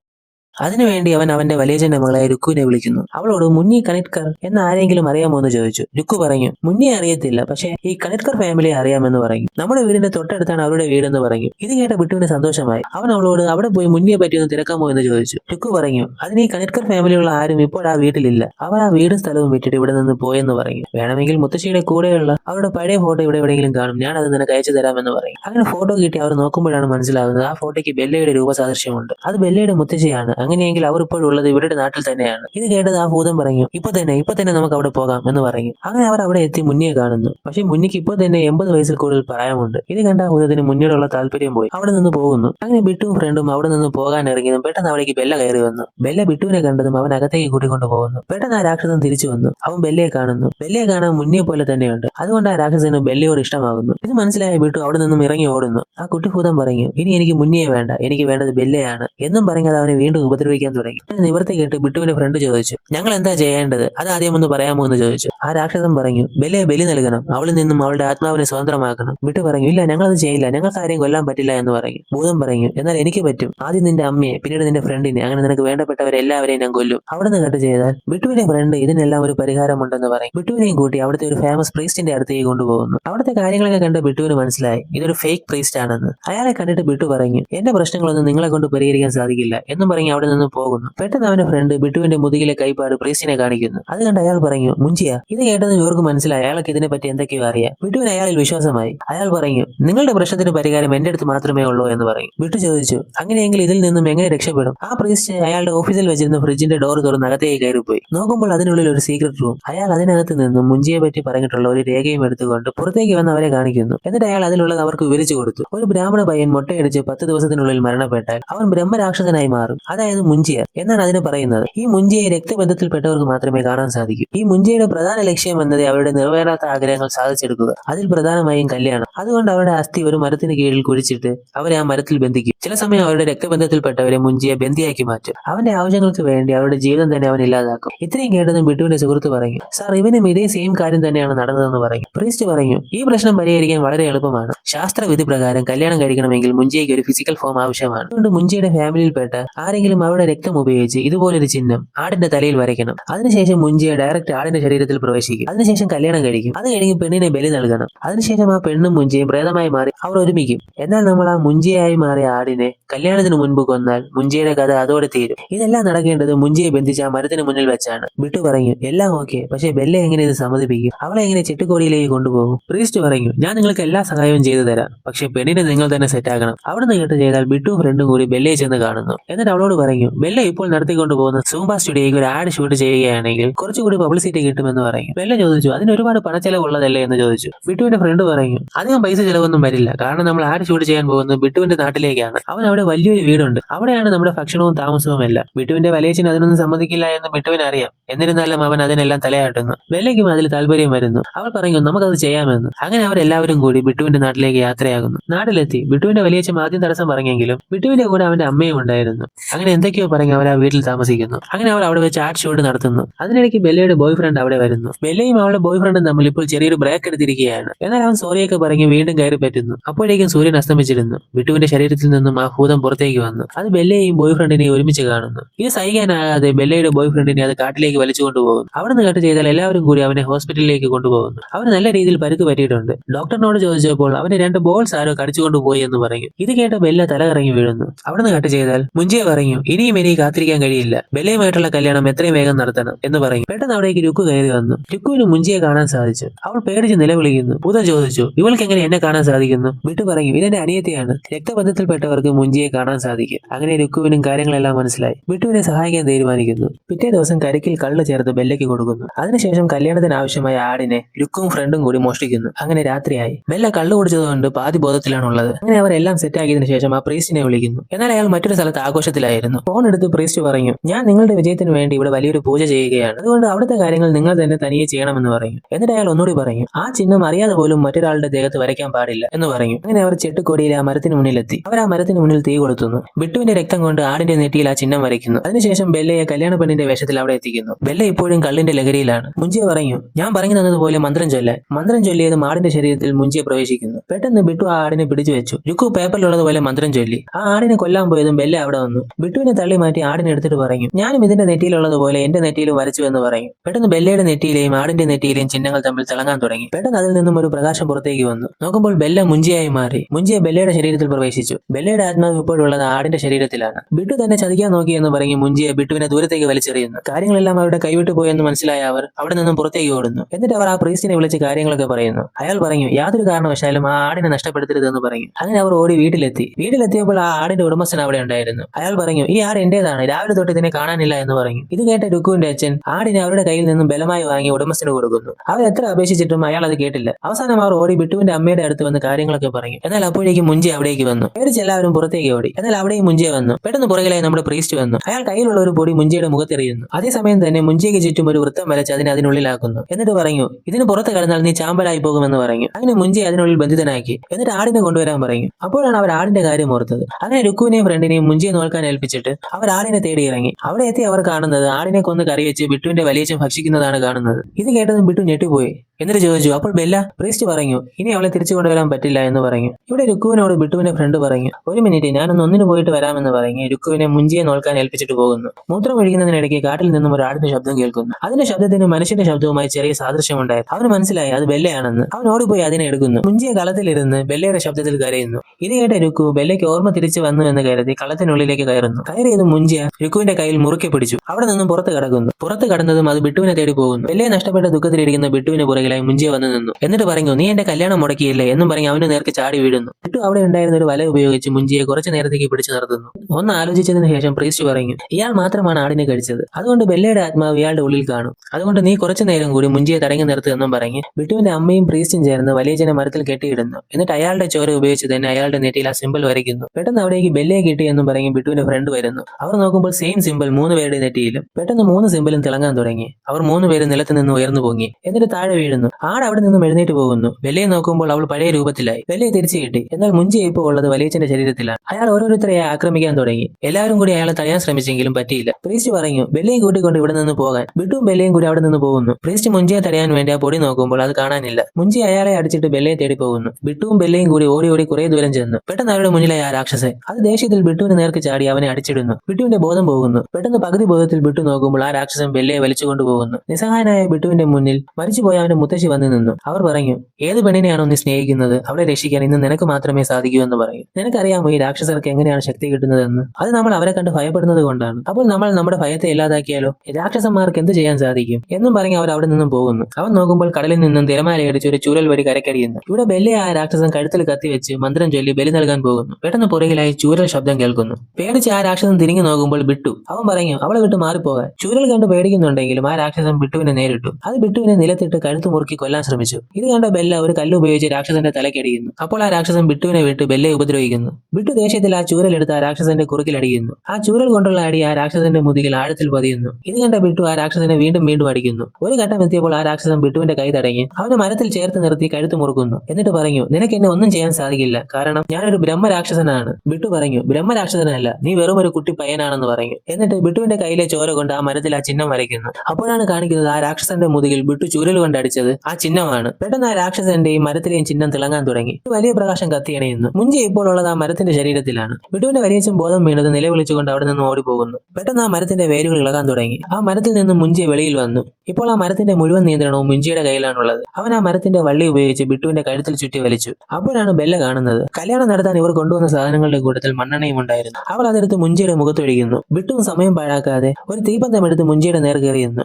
അതിനുവേണ്ടി അവൻ അവന്റെ വലിയച്ഛന്റെ മകളായ രുക്കുവിനെ വിളിക്കുന്നു. അവളോട് മുന്നി കണിറ്റ്കർ എന്ന് ആരെങ്കിലും അറിയാമോ എന്ന് ചോദിച്ചു. രുക്കു പറഞ്ഞു മുന്നിയെ അറിയത്തില്ല പക്ഷേ ഈ കണിറ്റ്കർ ഫാമിലിയെ അറിയാമെന്ന് പറഞ്ഞു. നമ്മുടെ വീടിന്റെ തൊട്ടടുത്താണ് അവരുടെ വീടെന്ന് പറഞ്ഞു. ഇത് കേട്ട ബിട്ടുവിന് സന്തോഷമായി. അവൻ അവളോട് അവിടെ പോയി മുന്നിയെ പറ്റി ഒന്ന് തിരക്കാമോ എന്ന് ചോദിച്ചു. രുക്കു പറഞ്ഞു അതിന് ഈ കണിറ്റ്കർ ഫാമിലിയുള്ള ആരും ഇപ്പോൾ ആ വീട്ടിലില്ല. അവർ ആ വീടും സ്ഥലവും വിട്ടിട്ട് ഇവിടെ നിന്ന് പോയെന്ന് പറഞ്ഞു. വേണമെങ്കിൽ മുത്തശ്ശിയുടെ കൂടെയുള്ള അവരുടെ പഴയ ഫോട്ടോ ഇവിടെ എവിടെയെങ്കിലും കാണും. ഞാൻ അത് നിനക്ക് അയച്ചു തരാമെന്ന് പറയും അങ്ങനെ ഫോട്ടോ കിട്ടി അവർ നോക്കുമ്പോഴാണ് മനസ്സിലാകുന്നത് ആ ഫോട്ടോയ്ക്ക് ബെല്ലയുടെ രൂപസാദൃശ്യമുണ്ട്. അത് ബെല്ലയുടെ മുത്തശ്ശിയാണ്. അങ്ങനെയെങ്കിൽ അവർ ഇപ്പോഴുള്ളത് ഇവരുടെ നാട്ടിൽ തന്നെയാണ്. ഇത് കേട്ടത് ആ ഭൂതം പറഞ്ഞു ഇപ്പൊ തന്നെ ഇപ്പൊ തന്നെ നമുക്ക് അവിടെ പോകാം എന്ന് പറഞ്ഞു. അങ്ങനെ അവർ അവിടെ എത്തി മുന്നിയെ കാണുന്നു. പക്ഷെ മുന്നിക്ക് ഇപ്പൊ തന്നെ എൺപത് വയസ്സിൽ കൂടുതൽ പ്രായമുണ്ട്. ഇത് കണ്ട ഭൂതത്തിന് മുന്നിലുള്ള താല്പര്യം പോയി. അവിടെ നിന്ന് പോകുന്നു. അങ്ങനെ ബിട്ടുവും ഫ്രണ്ടും അവിടെ നിന്ന് പോകാൻ ഇറങ്ങിയതും പെട്ടെന്ന് അവിടേക്ക് ബെല്ല കയറി വന്നു. ബെല്ല ബിട്ടുവിനെ കണ്ടതും അവൻ അകത്തേക്ക് കൂട്ടിക്കൊണ്ട് പോകുന്നു. പെട്ടെന്ന് ആ രാക്ഷസൻ തിരിച്ചു വന്നു. അവൻ ബെല്ലയെ കാണുന്നു. ബെല്ലയെ കാണാൻ മുന്നിയെ പോലെ തന്നെയുണ്ട്. അതുകൊണ്ട് ആ രാക്ഷസന് ബെല്ലയോട് ഇഷ്ടമാകുന്നു. ഇത് മനസ്സിലായ ബിട്ടു അവിടെ നിന്നും ഇറങ്ങി ഓടുന്നു. ആ കുട്ടിഭൂതം പറഞ്ഞു ഇനി എനിക്ക് മുന്നിയെ വേണ്ട. എനിക്ക് വേണ്ടത് ബെല്ലയാണ് എന്നും പറഞ്ഞത് അവനെ വീണ്ടും ഉപദ്രവിക്കാൻ തുടങ്ങി. നിവർത്തി കേട്ട് ബിട്ടുവിന്റെ ഫ്രണ്ട് ചോദിച്ചു ഞങ്ങൾ എന്താ ചെയ്യേണ്ടത്? അത് ആദ്യം ഒന്ന് പറയാമോ? എന്ന് ചോദിച്ചു. ആ രാക്ഷസൻ പറഞ്ഞു ബലിയെ ബലി നൽകണം. അവളിൽ നിന്നും അവളുടെ ആത്മാവിനെ സ്വതന്ത്രമാക്കണം. ബിട്ടു പറഞ്ഞു ഇല്ല ഞങ്ങളത് ചെയ്യില്ല. ഞങ്ങൾക്ക് ആരെയും കൊല്ലാൻ പറ്റില്ല എന്ന് പറഞ്ഞു. ഭൂതം പറഞ്ഞു എന്നാൽ എനിക്ക് പറ്റും. ആദ്യം നിന്റെ അമ്മയെ പിന്നീട് നിന്റെ ഫ്രണ്ടിനെ അങ്ങനെ നിനക്ക് വേണ്ടപ്പെട്ടവരെ എല്ലാവരെയും ഞാൻ കൊല്ലും. അവിടെ നിന്ന് കട്ട് ചെയ്താൽ ബിട്ടുവിന്റെ ഫ്രണ്ട് ഇതിനെല്ലാം ഒരു പരിഹാരമുണ്ടെന്ന് പറയും. ബിട്ടുവിനെയും കൂട്ടി അവിടുത്തെ ഒരു ഫേമസ് പ്രീസ്റ്റിന്റെ അടുത്തേക്ക് കൊണ്ടുപോകുന്നു. അവിടുത്തെ കാര്യങ്ങളൊക്കെ കണ്ട് ബിട്ടുവിന് മനസ്സിലായി ഇതൊരു ഫേക്ക് പ്രീസ്റ്റ് ആണെന്ന്. അയാളെ കണ്ടിട്ട് ബിട്ടു പറഞ്ഞു എന്റെ പ്രശ്നങ്ങളൊന്നും നിങ്ങളെ കൊണ്ട് പരിഹരിക്കാൻ സാധിക്കില്ല. എന്നും പറഞ്ഞ് അവിടെ നിന്ന് പോകുന്നു. പെട്ടെന്ന് അവന്റെ ഫ്രണ്ട് ബിട്ടുവിന്റെ മുതുകിലെ കൈപ്പാട് പ്രീസിനെ കാണിക്കുന്നു. അത് കണ്ട് അയാൾ പറഞ്ഞു മുഞ്ചിയ ഇത് കേട്ടത് ഇവർക്ക് മനസ്സിലായി. അയാൾക്ക് ഇതിനെ പറ്റി എന്തൊക്കെയോ അറിയാം. ബിട്ടുവിന് അയാളിൽ വിശ്വാസമായി. അയാൾ പറഞ്ഞു നിങ്ങളുടെ പ്രശ്നത്തിന് പരിഹാരം എന്റെ അടുത്ത് മാത്രമേ ഉള്ളൂ എന്ന് പറയും. ബിട്ടു ചോദിച്ചു അങ്ങനെയെങ്കിൽ ഇതിൽ നിന്നും എങ്ങനെ രക്ഷപ്പെടും? ആ പ്രീസ്റ്റ് അയാളുടെ ഓഫീസിൽ വെച്ചിരുന്ന ഫ്രിഡ്ജിന്റെ ഡോർ തുറന്ന് അകത്തേക്ക് കയറിപ്പോയി. നോക്കുമ്പോൾ അതിനുള്ളിൽ ഒരു സീക്രട്ട് റൂം അയാൾ അതിനകത്ത് നിന്നും മുഞ്ചിയെ പറ്റി പറഞ്ഞിട്ടുള്ള ഒരു രേഖയും എടുത്തുകൊണ്ട് പുറത്തേക്ക് വന്ന് അവരെ കാണിക്കുന്നു. എന്നിട്ട് അയാൾ അതിലുള്ളത് അവർക്ക് വിവരിച്ചു കൊടുത്തു. ഒരു ബ്രാഹ്മണ പയ്യൻ മുട്ടയടിച്ച് പത്ത് ദിവസത്തിനുള്ളിൽ മരണപ്പെട്ടാൽ അവൻ ബ്രഹ്മരാക്ഷസനായി മാറും. അതായത് മുഞ്ചിയ എന്നാണ് അതിന് പറയുന്നത്. ഈ മുഞ്ചിയെ രക്തബന്ധത്തിൽപ്പെട്ടവർക്ക് മാത്രമേ കാണാൻ സാധിക്കൂ. ഈ മുഞ്ചിയുടെ പ്രധാന ലക്ഷ്യം എന്നത് അവരുടെ നിറവേറാത്ത ആഗ്രഹങ്ങൾ സാധിച്ചെടുക്കുക. അതിൽ പ്രധാനമായും കല്യാണം. അതുകൊണ്ട് അവരുടെ അസ്ഥി ഒരു മരത്തിന് കീഴിൽ കുഴിച്ചിട്ട് അവരെ ആ മരത്തിൽ ബന്ധിക്കും. ചില സമയം അവരുടെ രക്തബന്ധത്തിൽപ്പെട്ടവരെ മുഞ്ചിയെ ബന്ധിയാക്കി മാറ്റും. അവന്റെ ആവശ്യങ്ങൾക്ക് വേണ്ടി അവരുടെ ജീവിതം തന്നെ അവൻ ഇല്ലാതാക്കും. ഇത്രയും കേട്ടതും ബിട്ടുവിന്റെ സുഹൃത്ത് പറയും സാർ ഇവനും ഇതേ സെയിം കാര്യം തന്നെയാണ് നടന്നതെന്ന് പറയും. പ്രീസ്റ്റ് പറഞ്ഞു ഈ പ്രശ്നം പരിഹരിക്കാൻ വളരെ എളുപ്പമാണ്. ശാസ്ത്രവിധി പ്രകാരം കല്യാണം കഴിക്കണമെങ്കിൽ മുഞ്ചിയയ്ക്ക് ഒരു ഫിസിക്കൽ ഫോം ആവശ്യമാണ്. അതുകൊണ്ട് മുഞ്ചിയുടെ ഫാമിലിയിൽപ്പെട്ട ആരെങ്കിലും അവരുടെ രക്തം ഉപയോഗിച്ച് ഇതുപോലൊരു ചിഹ്നം ആടിന്റെ തലയിൽ വരയ്ക്കണം. അതിനുശേഷം മുഞ്ചിയെ ഡയറക്റ്റ് ആടിന്റെ ശരീരത്തിൽ പ്രവേശിക്കും. അതിനുശേഷം കല്യാണം കഴിക്കും. അത് കഴിഞ്ഞ് പെണ്ണിനെ ബലി നൽകണം. അതിനുശേഷം ആ പെണ്ണും മുഞ്ചിയും പ്രേതമായി മാറി അവർ ഒരുമിക്കും. എന്നാൽ നമ്മൾ ആ മുഞ്ചിയായി മാറിയ ആടിനെ കല്യാണത്തിന് മുൻപ് കൊന്നാൽ മുഞ്ചിയുടെ കഥ അതോടെ തീരും. ഇതെല്ലാം നടക്കേണ്ടത് മുഞ്ചിയെ ബന്ധിച്ച് ആ മരത്തിന് മുന്നിൽ വെച്ചാണ്. ബിട്ടു പറഞ്ഞു എല്ലാം ഓക്കെ പക്ഷേ ബെല്ല എങ്ങനെ ഇത് സമ്മതിപ്പിക്കും? അവളെ എങ്ങനെ ചെട്ടുകോടിയിലേക്ക് കൊണ്ടുപോകും? പ്രീസ്റ്റ് പറഞ്ഞു ഞാൻ നിങ്ങൾക്ക് എല്ലാ സഹായവും ചെയ്തു തരാം. പക്ഷേ പെണ്ണിനെ നിങ്ങൾ തന്നെ സെറ്റ് ആക്കണം. അവിടുന്ന് കേട്ട് ചെയ്താൽ ബിട്ടു ഫ്രണ്ടും കൂടി ബെല്ലയെ ചെന്ന് കാണുന്നു. എന്നിട്ട് അവളോട് പറഞ്ഞു ബെല്ല ഇപ്പോൾ നടത്തിക്കൊണ്ട് പോകുന്ന സൂംബ സ്റ്റുഡിയോയ്ക്ക് ഒരു ആഡ് ഷൂട്ട് ചെയ്യുകയാണെങ്കിൽ കുറച്ചുകൂടി പബ്ലിസിറ്റി കിട്ടുമെന്ന് പറയും ബെല്ല ചോദിച്ചു അതിന് ഒരുപാട് പണച്ചെലവുള്ളതല്ലേ? എന്ന് ചോദിച്ചു. ബിട്ടുവിന്റെ ഫ്രണ്ട് പറയും അധികം പൈസ ചെലവൊന്നും വരില്ല. കാരണം നമ്മൾ ആഡ് ഷൂട്ട് ചെയ്യാൻ പോകുന്നത് ബിട്ടുവിന്റെ നാട്ടിലേക്കാണ്. അവൻ അവിടെ വലിയൊരു വീടുണ്ട്. അവിടെയാണ് നമ്മുടെ ഭക്ഷണവും താമസവും എല്ലാം. ബിട്ടുവിന്റെ വലയച്ചിന് അതിനൊന്നും സമ്മതിക്കില്ല എന്ന് ബിട്ടുവിന് അറിയാം. എന്നിരുന്നാലും അവൻ അതിനെല്ലാം തലയാട്ടുന്നു. ബെല്ലയ്ക്കും അതിൽ താല്പര്യം വരുന്നു. അവൾ പറയും നമുക്കത് ചെയ്യാമെന്ന്. അങ്ങനെ അവരെല്ലാവരും കൂടി ബിട്ടുവിന്റെ നാട്ടിലേക്ക് യാത്രയാകുന്നു. നാട്ടിലെത്തി. ബിട്ടുവിന്റെ വലിയച്ഛൻ ആദ്യം തടസ്സം പറഞ്ഞെങ്കിലും ബിട്ടുവിന്റെ കൂടെ അവന്റെ അമ്മയും ഉണ്ടായിരുന്നു. അങ്ങനെ എന്തൊക്കെയോ പറഞ്ഞ് അവർ ആ വീട്ടിൽ താമസിക്കുന്നു. അങ്ങനെ അവർ അവിടെ വെച്ച് ആർട്ട് ഷൂട്ട് നടത്തുന്നു. അതിനിടയ്ക്ക് ബെല്ലയുടെ ബോയ് ഫ്രണ്ട് അവിടെ വരുന്നു. ബെല്ലയും അവളുടെ ബോയ് ഫ്രണ്ടും തമ്മിൽ ഇപ്പോൾ ചെറിയൊരു ബ്രേക്ക് എടുത്തിരിക്കുകയാണ്. എന്നാൽ അവൻ സോറിയൊക്കെ പറഞ്ഞ് വീണ്ടും കയറി പറ്റുന്നു. അപ്പോഴേക്കും സൂര്യൻ അസ്തമിച്ചിരുന്നു. വിട്ടുവിന്റെ ശരീരത്തിൽ നിന്നും ആ ഭൂതം പുറത്തേക്ക് വന്നു. അത് ബെല്ലയെയും ബോയ് ഫ്രണ്ടിനെയും ഒരുമിച്ച് കാണുന്നു. ഇത് സഹിക്കാനാകാതെ ബെല്ലയുടെ ബോയ് ഫ്രണ്ടിനെ അത് കാട്ടിലേക്ക് വലിച്ചു കൊണ്ടുപോകുന്നു. അവിടെ നിന്ന് കട്ട് ചെയ്താൽ എല്ലാവരും കൂടി അവനെ ഹോസ്പിറ്റലിലേക്ക് കൊണ്ടുപോകുന്നു. അവന് നല്ല രീതിയിൽ പരുക്ക് പറ്റിയിട്ടുണ്ട്. ഡോക്ടറിനോട് ചോദിച്ചപ്പോൾ അവന് രണ്ട് ബോൾസ് ആരോ കടിച്ചുകൊണ്ട് പോയി എന്ന് പറഞ്ഞു. ഇത് കേട്ട ബെല്ല തല കറങ്ങി വീഴുന്നു. അവിടെ നിന്ന് കട്ട് ചെയ്താൽ മുഞ്ചിയെ പറഞ്ഞു ഇനിയും എനിക്ക് കാത്തിരിക്കാൻ കഴിയില്ല. ബലയുമായിട്ടുള്ള കല്യാണം എത്രയും വേഗം നടത്തണം എന്ന് പറയും പെട്ടെന്ന് അവിടേക്ക് രുക്കു കയറി വന്നു. രുക്കുവിന് മുഞ്ചിയെ കാണാൻ സാധിച്ചു. അവൾ പേടിച്ച് നിലവിളിക്കുന്നു. പുത ചോദിച്ചു ഇവൾക്ക് എങ്ങനെ എന്നെ കാണാൻ സാധിക്കുന്നു? വിട്ടു പറയും ഇതെന്റെ അനിയത്തിയാണ്. രക്തബന്ധത്തിൽപ്പെട്ടവർക്ക് മുഞ്ചിയെ കാണാൻ സാധിക്കും. അങ്ങനെ രുക്കുവിനും കാര്യങ്ങളെല്ലാം മനസ്സിലായി. വിട്ടുവിനെ സഹായിക്കാൻ തീരുമാനിക്കുന്നു. പിറ്റേ ദിവസം കരിക്കിൽ കള്ള് ചേർത്ത് ബെല്ലയ്ക്ക് കൊടുക്കുന്നു. അതിനുശേഷം കല്യാണത്തിന് ആവശ്യമായ ആടിനെ രുക്കും ഫ്രണ്ടും കൂടി മോഷ്ടിക്കുന്നു. അങ്ങനെ രാത്രിയായി. ബെല്ല കള്ളു കുടിച്ചതുകൊണ്ട് പാതി ബോധത്തിലാണുള്ളത് അങ്ങനെ അവരെല്ലാം സെറ്റ് ആക്കിയതിനു ശേഷം ആ പ്രീസ്റ്റിനെ വിളിക്കുന്നു. എന്നാൽ അയാൾ മറ്റൊരു സ്ഥലത്ത് ആഘോഷത്തിലായിരുന്നു. ഫോൺ എടുത്ത് പ്രീസ്റ്റ് പറഞ്ഞു ഞാൻ നിങ്ങളുടെ വിജയത്തിന് വേണ്ടി ഇവിടെ വലിയൊരു പൂജ ചെയ്യുകയാണ്. അതുകൊണ്ട് അവിടുത്തെ കാര്യങ്ങൾ നിങ്ങൾ തന്നെ തനിയെ ചെയ്യണമെന്ന് പറയും. എന്നിട്ട് അയാൾ ഒന്നുകൂടി പറഞ്ഞു ആ ചിഹ്നം അറിയാതെ പോലും മറ്റൊരാളുടെ ദേഹത്ത് വരയ്ക്കാൻ പാടില്ല. എന്ന് പറയും. അങ്ങനെ അവർ ചെട്ടുകൊടിയിൽ ആ മരത്തിന് മുന്നിലെത്തി. അവർ ആ മരത്തിന് മുന്നിൽ തീ കൊളുത്തുന്നു. ബിട്ടുവിന്റെ രക്തം കൊണ്ട് ആടിന്റെ നെറ്റിയിൽ ആ ചിഹ്നം വരയ്ക്കുന്നു. അതിനുശേഷം ബെല്ലയെ കല്യാണ പെണ്ണിന്റെ വേഷത്തിൽ അവിടെ എത്തിക്കുന്നു. ബെല്ല ഇപ്പോഴും കള്ളിന്റെ ലഹരിയിലാണ്. മുഞ്ചിയ പറഞ്ഞു ഞാൻ പറഞ്ഞു തന്നതുപോലെ മന്ത്രം ചൊല്ലാൻ മന്ത്രം ചൊല്ലിയത് ആടിന്റെ ശരീരത്തിൽ മുഞ്ചിയെ പ്രവേശിക്കുന്നു. പെട്ടെന്ന് ബിട്ടു ആ ആടിനെ പിടിച്ചു വെച്ചു രുക്കു പേപ്പറിലുള്ളതുപോലെ മന്ത്രം ചൊല്ലി. ആ ആടിനെ കൊല്ലാൻ പോയതും ബെല്ല അവിടെ വന്നു. ബിട്ടുവിനെ തള്ളി മാറ്റി ആടിനെ എടുത്തിട്ട് പറയും ഞാനും ഇതിന്റെ നെറ്റിയിലുള്ളതുപോലെ എന്റെ നെറ്റിയിലും വരച്ചു എന്ന് പറയും പെട്ടെന്ന് ബെല്ലയുടെ നെറ്റിയിലെയും ആടിന്റെ നെറ്റിയിലെയും ചിഹ്നങ്ങൾ തമ്മിൽ തിളങ്ങാൻ തുടങ്ങി. പെട്ടെന്ന് അതിൽ നിന്നും ഒരു പ്രകാശം പുറത്തേക്ക് വന്നു. നോക്കുമ്പോൾ ബെല്ല മുഞ്ചിയായി മാറി. മുഞ്ചിയെ ബെല്ലയുടെ ശരീരത്തിൽ പ്രവേശിച്ചു. ബെല്ലയുടെ ആത്മാവ് ഇപ്പോഴുള്ളത് ആടിന്റെ ശരീരത്തിലാണ്. ബിട്ടു തന്നെ ചതിക്കാൻ നോക്കി എന്ന് പറഞ്ഞ് മുഞ്ചിയെ ബിട്ടുവിനെ ദൂരത്തേക്ക് വലിച്ചെറിയുന്നു. കാര്യങ്ങളെല്ലാം അവരുടെ കൈവിട്ടു പോയെന്ന് മനസ്സിലായ അവർ അവിടെ നിന്നും പുറത്തേക്ക് ഓടുന്നു. എന്നിട്ട് അവർ ആ പ്രീസ്റ്റിനെ വിളിച്ച് കാര്യങ്ങളൊക്കെ പറയുന്നു. അയാൾ പറഞ്ഞു യാതൊരു കാരണവശാലും ആ ആടിനെ നഷ്ടപ്പെടുത്തരുതെന്ന് പറഞ്ഞു. അങ്ങനെ അവർ ഓടി വീട്ടിലെത്തി. വീട്ടിലെത്തിയപ്പോൾ ആ ആടിന്റെ ഉടമസ്ഥൻ അവിടെ ഉണ്ടായിരുന്നു. അയാൾ പറഞ്ഞു ഈ ആട് എന്റേതാണ്? രാവിലെ തൊട്ട് ഇതിനെ കാണാനില്ല എന്ന് പറയും. ഇത് കേട്ട രുക്കുവിന്റെ അച്ഛൻ ആടിനെ അവരുടെ കയ്യിൽ നിന്നും ബലമായി വാങ്ങി ഉടമസ്ഥന് കൊടുക്കുന്നു. അവർ എത്ര അപേക്ഷിച്ചിട്ടും അയാൾ അത് കേട്ടില്ല. അവസാനം അവർ ഓടി ബിട്ടുവിന്റെ അമ്മയുടെ അടുത്ത് വന്ന് കാര്യങ്ങളൊക്കെ പറയും. എന്നാൽ അപ്പോഴേക്കും മുഞ്ചി അവിടേക്ക് വന്നു. പേടിച്ച് എല്ലാവരും പുറത്തേക്ക് ഓടി. എന്നാൽ അവിടെയും മുഞ്ചിയ വന്നു. പെട്ടെന്ന് പുറകിലായി നമ്മുടെ പ്രീസ്റ്റ് വന്നു. അയാൾ കയ്യിലുള്ള ഒരു പൊടി മുഞ്ചിയുടെ മുഖത്തെറിയുന്നു. അതേസമയം തന്നെ മുഞ്ചിക്ക് ചുറ്റും ഒരു വൃത്തം വരച്ച് അതിനെ അതിനുള്ളിലാക്കുന്നു. എന്നിട്ട് പറഞ്ഞു ഇതിന് പുറത്ത് കടന്നാൽ നീ ചാമ്പലായി പോകുമെന്ന് പറഞ്ഞു. അങ്ങനെ മുഞ്ചി അതിനുള്ളിൽ ബന്ധിതനാക്കി. എന്നിട്ട് ആടിനെ കൊണ്ടുവരാൻ പറഞ്ഞു. അപ്പോഴാണ് അവർ ആടിന്റെ കാര്യം ഓർത്തത്. അങ്ങനെ രുക്കുവിനെയും ഫ്രണ്ടിനെയും മുഞ്ചിയെ നോക്കാൻ ഏൽപ്പിച്ചിട്ട് അവർ ആടിനെ തേടി ഇറങ്ങി അവിടെ എത്തി അവർ കാണുന്നത് ആടിനെ കൊന്ന് കറി വെച്ച് ബിട്ടുവിന്റെ വലിയച്ഛൻ ഭക്ഷിക്കുന്നതാണ് കാണുന്നത്. ഇത് കേട്ടതും ബിട്ടു ഞെട്ടിപ്പോയി. എന്നിട്ട് ചോദിച്ചു അപ്പോൾ ബെല്ല പ്രീസ്റ്റ് പറഞ്ഞു ഇനി അവളെ തിരിച്ചു കൊണ്ടുവരാൻ പറ്റില്ല എന്ന് പറഞ്ഞു. ഇവിടെ രുക്കുവിനോട് ബിട്ടുവിന്റെ ഫ്രണ്ട് പറഞ്ഞു ഒരു മിനിറ്റ് ഞാനൊന്ന് ഒന്നിനു പോയിട്ട് വരാമെന്ന് പറഞ്ഞു. രുക്കുവിനെ മുഞ്ചിയെ നോൽക്കാൻ ഏൽപ്പിച്ചിട്ട് പോകുന്നു. മൂത്രം ഒഴിക്കുന്നതിനിടയ്ക്ക് കാട്ടിൽ നിന്നും ഒരു ആടിന്റെ ശബ്ദം കേൾക്കുന്നു. അതിന്റെ ശബ്ദത്തിന് മനുഷ്യന്റെ ശബ്ദവുമായി ചെറിയ സാദൃശ്യമുണ്ടായത് അവന് മനസ്സിലായി അത് ബെല്ലയാണെന്ന്. അവൻ ഓടിപ്പോയി അതിനെ എടുക്കുന്നു. മുഞ്ചിയെ കളത്തിലിരുന്ന് ബെല്ലയുടെ ശബ്ദത്തിൽ കരയുന്നു. ഇത് കേട്ട രുക്കു ബെല്ലയ്ക്ക് ഓർമ്മ തിരിച്ചു വന്നു എന്ന് കരുതി കളത്തിനുള്ളിലേക്ക് കയറുന്നു. കയറിയത് മുഞ്ചിയ രുക്കുവിന്റെ കയ്യിൽ മുറുക്കെ പിടിച്ചു. അവിടെ നിന്നും പുറത്ത് കടക്കുന്നു. പുറത്ത് കടന്നതും അത് ബിട്ടുവിനെ തേടി പോകുന്നു. വലിയ നഷ്ടപ്പെട്ട ദുഃഖത്തിലിരിക്കുന്ന ബിട്ടുവിന് പുറകിലായി മുഞ്ചിയ വന്നു നിന്നു. എന്നിട്ട് പറഞ്ഞു നീ എന്റെ കല്യാണം മുടക്കിയില്ലേ? എന്നും പറഞ്ഞ് അവന് നേർക്ക് ചാടി വീഴുന്നു. ബിട്ടു അവിടെ ഉണ്ടായിരുന്ന ഒരു വല ഉപയോഗിച്ച് മുഞ്ചിയെ കുറച്ചു നേരത്തേക്ക് പിടിച്ചു നിർത്തുന്നു. ഒന്ന് ആലോചിച്ചതിന് ശേഷം പ്രീസ്റ്റ് പറഞ്ഞു ഇയാൾ മാത്രമാണ് ആടിനെ കഴിച്ചത്. അതുകൊണ്ട് ബെല്ലയുടെ ആത്മാവ് ഇയാളുടെ ഉള്ളിൽ കാണും. അതുകൊണ്ട് നീ കുറച്ചു നേരം കൂടി മുഞ്ചിയെ തടങ്ങി നിർത്തു എന്നും പറഞ്ഞ് ബിട്ടുവിന്റെ അമ്മയും പ്രീസ്റ്റും ചേർന്ന് വലിയജനെ മരത്തിൽ കെട്ടിയിടുന്നു. എന്നിട്ട് അയാളുടെ ചോര ഉപയോഗിച്ച് തന്നെ അയാളുടെ നെറ്റിയിൽ ആ സിമ്പിൾ വരയ്ക്കുന്നു. പെട്ടെന്ന് അവിടേക്ക് ബെല്ലയെ കിട്ടി എന്നും പറഞ്ഞ് ബിട്ടുവിന്റെ ഫ്രണ്ട് വരുന്നു. അവർ നോക്കുമ്പോൾ സെയിം സിമ്പിൾ മൂന്ന് പേരുടെ നെറ്റിയിലും പെട്ടെന്ന് മൂന്ന് സിമ്പിളും തിളങ്ങാൻ തുടങ്ങി. അവർ മൂന്ന് പേര് നിലത്ത് നിന്ന് ഉയർന്നു പോങ്ങി. എന്നിട്ട് താഴെ വീഴുന്നു. ആട് അവിടെ നിന്നും എഴുന്നേറ്റ് പോകുന്നു. വെല്ലയെ നോക്കുമ്പോൾ അവൾ പഴയ രൂപത്തിലായി. വെല്ലയെ തിരിച്ചു കിട്ടി. എന്നാൽ മുഞ്ചി ഇപ്പോൾ ഉള്ളത് വലിയച്ഛന്റെ ശരീരത്തിലാണ്. അയാൾ ഓരോരുത്തരെ ആക്രമിക്കാൻ തുടങ്ങി. എല്ലാവരും കൂടി അയാളെ തടയാൻ ശ്രമിച്ചെങ്കിലും പറ്റിയില്ല. പ്രീസ്റ്റ് പറഞ്ഞു വെല്ലയും കൂട്ടിക്കൊണ്ട് ഇവിടെ നിന്ന് പോകാൻ. ബിട്ടും ബെല്ലയും കൂടി അവിടെ നിന്ന് പോകുന്നു. പ്രീസ്റ്റ് മുഞ്ചിയെ തടയാൻ വേണ്ടി ആ പൊടി നോക്കുമ്പോൾ അത് കാണാനില്ല. മുഞ്ചി അയാളെ അടിച്ചിട്ട് ബെല്ലയെ തേടി പോകുന്നു. ബിട്ടുവും ബെല്ലയും കൂടി ഓടി ഓടി കുറെ ദൂരം ചെന്നു. പെട്ടെന്ന് അവരുടെ മുന്നിലായി ആ രാക്ഷസൻ. അത് ദേഷ്യത്തിൽ ബിട്ടുവിന് നേർക്ക് ചാടി അവനെ അടിച്ചിടുന്നു ബിട്ടുവിന്റെ ബോധം പോകുന്നു. പെട്ടെന്ന് പകുതി ബോധത്തിൽ ബിട്ടു നോക്കുമ്പോൾ ആ രാക്ഷസൻ ബെല്ലയെ വലിച്ചുകൊണ്ടു പോകുന്നു നിസ്സഹായനായ ബിട്ടുവിന്റെ മുന്നിൽ മരിച്ചുപോയ അവന്റെ മുത്തശ്ശി വന്നു നിന്നു. അവർ പറഞ്ഞു ഏത് പെണ്ണിനെയാണോ നീ സ്നേഹിക്കുന്നത്? അവളെ രക്ഷിക്കാൻ ഇന്ന് നിനക്ക് മാത്രമേ സാധിക്കൂ എന്ന് പറയും. നിനക്കറിയാമോ ഈ രാക്ഷസർക്ക് എങ്ങനെയാണ് ശക്തി കിട്ടുന്നതെന്ന്? അത് നമ്മൾ അവരെ കണ്ട് ഭയപ്പെടുന്നത് കൊണ്ടാണ്. അപ്പോൾ നമ്മൾ നമ്മുടെ ഭയത്തെ ഇല്ലാതാക്കിയാലോ? രാക്ഷസന്മാർക്ക് എന്ത് ചെയ്യാൻ സാധിക്കും? എന്നും പറഞ്ഞ് അവർ അവിടെ നിന്നും പോകുന്നു. അവൻ നോക്കുമ്പോൾ കടലിൽ നിന്നും തിരമാലയടിച്ച് ഒരു ചൂരൽ വഴി കരക്കടിയുന്നു ഇവിടെ ബെല്ലയായ രാക്ഷസൻ കഴുത്തിൽ കത്തിവെച്ച് മന്ത്രം ചൊല്ലി ബലി നൽകാൻ പോകുന്നു. പെട്ടെന്ന് പുറകിലായി ചൂരൽ ശബ്ദം കേൾക്കുന്നു. പേടിച്ച് ആ രാക്ഷസൻ തിരിഞ്ഞു നോക്കുമ്പോൾ ബിട്ടു അവൻ പറഞ്ഞു അവളെ വിട്ട് മാറിപ്പോകാൻ. ചൂരൽ കണ്ട് പേടിക്കുന്നുണ്ടെങ്കിലും ആ രാക്ഷസൻ ബിട്ടുവിനെ നേരിട്ടു. അത് ബിട്ടുവിനെ നിലത്തിട്ട് കഴുത്ത് മുറുക്കി കൊല്ലാൻ ശ്രമിച്ചു. ഇത് കണ്ട ബെല്ല ഒരു കല്ല് ഉപയോഗിച്ച് രാക്ഷസന്റെ തലക്കടിയുന്നു അപ്പോൾ ആ രാക്ഷസൻ ബിട്ടുവിനെ വിട്ട് ബെല്ലയെ ഉപദ്രവിക്കുന്നു. ബിട്ടു ദേഷ്യത്തിൽ ആ ചൂരലെടുത്ത് ആ രാക്ഷസന്റെ കുറുക്കിൽ അടിക്കുന്നു ആ ചൂരൽ കൊണ്ടുള്ള അടി ആ രാക്ഷസന്റെ മുതുകിൽ ആഴത്തിൽ പതിയുന്നു. ഇത് കണ്ട ബിട്ടു ആ രാക്ഷസനെ വീണ്ടും വീണ്ടും അടിക്കുന്നു. ഒരു ഘട്ടം എത്തിയപ്പോൾ ആ രാക്ഷസൻ ബിട്ടുവിന്റെ കൈ തടങ്ങി അവനെ മരത്തിൽ ചേർത്ത് നിർത്തി കഴുത്ത് മുറുക്കുന്നു. എന്നിട്ട് പറഞ്ഞു നിനക്ക് എന്നെ ഒന്നും ചെയ്യാൻ സാധിക്കില്ല. കാരണം ഞാനൊരു ബ്രഹ്മരാക്ഷസനാണ്. ബിട്ടു പറഞ്ഞു ബ്രഹ്മരാക്ഷസനല്ല. നീ വെറും ഒരു കുട്ടി പയ്യനാണെന്ന് പറയും. എന്നിട്ട് ബിട്ടുവിന്റെ കയ്യിലെ ചോര കൊണ്ട് ആ മരത്തിൽ ആ ചിഹ്നം വരയ്ക്കുന്നു. അപ്പോഴാണ് കാണിക്കുന്നത് ആ രാക്ഷസന്റെ മുതുകിൽ ബിട്ടു ചൂരൽ കൊണ്ട് അടിച്ചത് ആ ചിഹ്നമാണ്. പെട്ടെന്ന് ആ രാക്ഷസന്റെയും മരത്തിലെയും ചിഹ്നം തിളങ്ങാൻ തുടങ്ങി. വലിയ പ്രകാശം കത്തിയണയുന്നു. മുഞ്ചി ഇപ്പോൾ ഉള്ളത് ആ മരത്തിന്റെ ശരീരത്തിലാണ്. ബിട്ടുവിന്റെ വലിയച്ചും ബോധം വീണത് നിലവിളിച്ചുകൊണ്ട് അവിടെ നിന്ന് ഓടിപ്പോകുന്നു. പെട്ടെന്ന് ആ മരത്തിന്റെ വേരുകൾ ഇളകാൻ തുടങ്ങി. ആ മരത്തിൽ നിന്ന് മുഞ്ചി വെളിയിൽ വന്നു. ഇപ്പോൾ ആ മരത്തിന്റെ മുഴുവൻ നിയന്ത്രണവും മുഞ്ചിയുടെ കയ്യിലാണുള്ളത്. അവൻ ആ മരത്തിന്റെ വള്ളി ഉപയോഗിച്ച് ബിട്ടുവിന്റെ കഴുത്തിൽ ചുറ്റി വലിച്ചു. അപ്പോഴാണ് ബെല്ല കാണുന്നത്. കല്യാണം നടത്താൻ ഇവർ കൊണ്ടുവന്ന സാധനങ്ങളുടെ കൂട്ടത്തിൽ മണ്ണെണ്ണയും ഉണ്ടായിരുന്നു. അവൾ അതെടുത്ത് മുഞ്ചിയുടെ മുഖത്തൊഴിക്കുന്നു വിട്ടും സമയം പാഴാക്കാതെ ഒരു തീപന്തം എടുത്ത് മുഞ്ചിയുടെ നേർ കയറിയുന്നു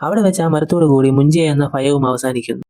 അവിടെ വെച്ച് ആ മരത്തോടു കൂടി മുഞ്ചിയ എന്ന ഭയവും അവസാനിക്കുന്നു.